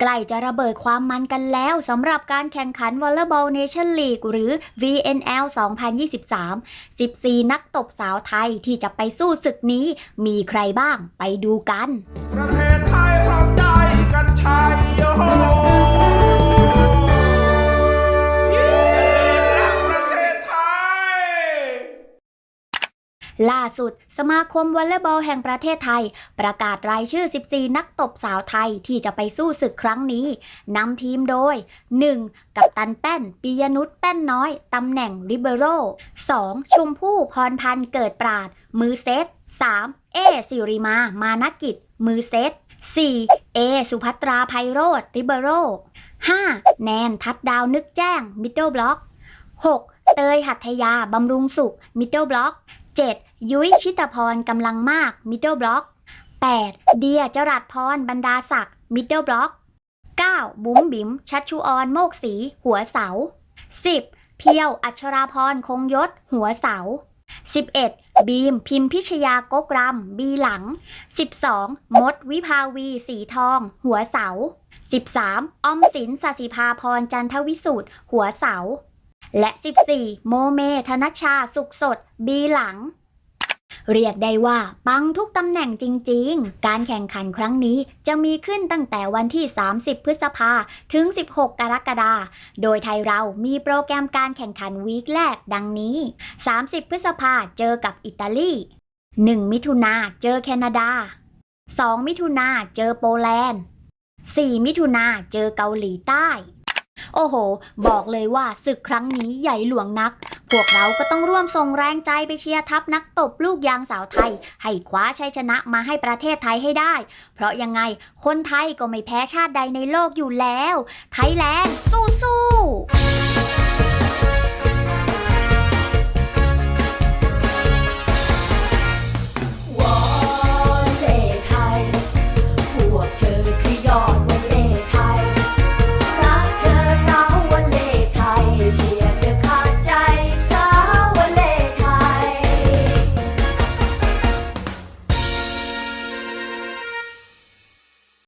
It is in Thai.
ใกล้จะระเบิดความมันกันแล้วสำหรับการแข่งขันวอลเลย์บอลเนชั่นลีกหรือ VNL 2023 14 นักตบสาวไทยที่จะไปสู้ศึกนี้มีใครบ้างไปดูกัน ล่าสุด สมาคมวอลเลย์บอลแห่งประเทศไทย ประกาศรายชื่อ 14 นักตบสาวไทยที่จะไปสู้ศึกครั้งนี้นำทีมโดย 1. กัปตันแป้นปิยนุชแป้นน้อย ตำแหน่งริเบโร่ 2. ชมพู่พรพันธ์เกิดปราด มือเซต 3. เอสิริมา มานกิจ มือเซต 4. เอสุภัตราไพโรธริเบโร่ 5. แนนทัดดาวนึกแจ้ง มิดเดิลบล็อก 6. เตยหัตถยา บำรุงสุข มิดเดิลบล็อก 7. ยุ้ยชิตพรกำลังมากมิดเดิลบล็อก 8. เดียจรัสพรบรรดาศักดิ์มิดเดิลบล็อก 9. บุ๋มบิ๋มชัชชุออนโมกศรีหัวเสา 10. เพียวอัชราพรคงยศ หัวเสา 11. บีมพิมพิชยากกรำบีหลัง 12. มดวิภาวีสีทอง หัวเสา 13. ออมสินสสิภาพรจันทวิสูตรหัวเสา และ 14 โมเม ธนชชา สุขสด บีหลัง เรียกได้ว่า ปังทุกตำแหน่งจริง ๆ การแข่งขันครั้งนี้จะมีขึ้นตั้งแต่วันที่ 30 พฤษภาถึง 16 กรกฎาคม โดยไทยเรามีโปรแกรมการแข่งขันวีคแรกดังนี้ 30 พฤษภาเจอกับอิตาลี 1 มิถุนาเจอแคนาดา 2 มิถุนาเจอโปแลนด์ 4 มิถุนาเจอเกาหลีใต้ โอ้โห บอกเลยว่าศึกครั้งนี้ใหญ่หลวงนัก พวกเราก็ต้องร่วมส่งแรงใจไปเชียร์ทัพนักตบลูกยางสาวไทย ให้คว้าชัยชนะมาให้ประเทศไทยให้ได้ เพราะยังไงคนไทยก็ไม่แพ้ชาติใดในโลกอยู่แล้ว ไทยแลนด์สู้ๆ